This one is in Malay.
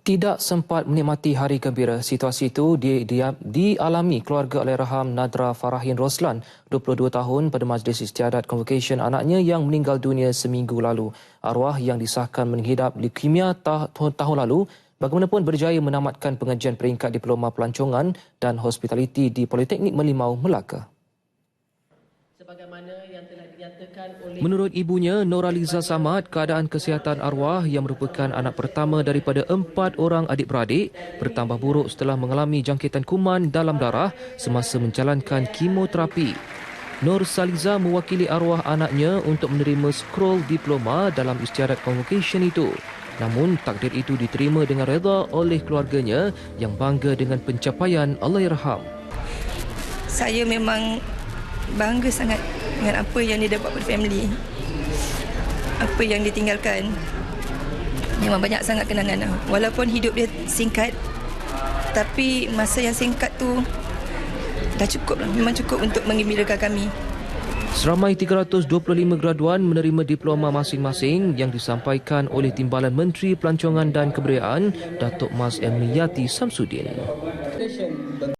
tidak sempat menikmati hari gembira. Situasi itu di, di, dialami keluarga Allahyarham Nadra Farahin Roslan, 22 tahun pada Majlis Istiadat Convocation anaknya yang meninggal dunia seminggu lalu. Arwah yang disahkan menghidap leukemia tahun, tahun lalu bagaimanapun berjaya menamatkan pengajian peringkat diploma pelancongan dan hospitality di Politeknik Melimau, Melaka. Sebagaimana yang telah Menurut ibunya, Noraliza Samad, keadaan kesihatan arwah yang merupakan anak pertama daripada empat orang adik-beradik bertambah buruk setelah mengalami jangkitan kuman dalam darah semasa menjalankan kemoterapi. Nur Saliza mewakili arwah anaknya untuk menerima scroll diploma dalam istiadat convocation itu. Namun takdir itu diterima dengan reda oleh keluarganya yang bangga dengan pencapaian Allahyarham. Saya memang bangga sangat dengan apa yang dia dapat pada family. Apa yang dia tinggalkan. Memang banyak sangat kenangan. Lah. Walaupun hidup dia singkat, tapi masa yang singkat tu dah cukup lah. Memang cukup untuk menggembirakan kami. Seramai 325 graduan menerima diploma masing-masing yang disampaikan oleh Timbalan Menteri Pelancongan dan Kebudayaan Datuk Mas M. Yati Samsudin.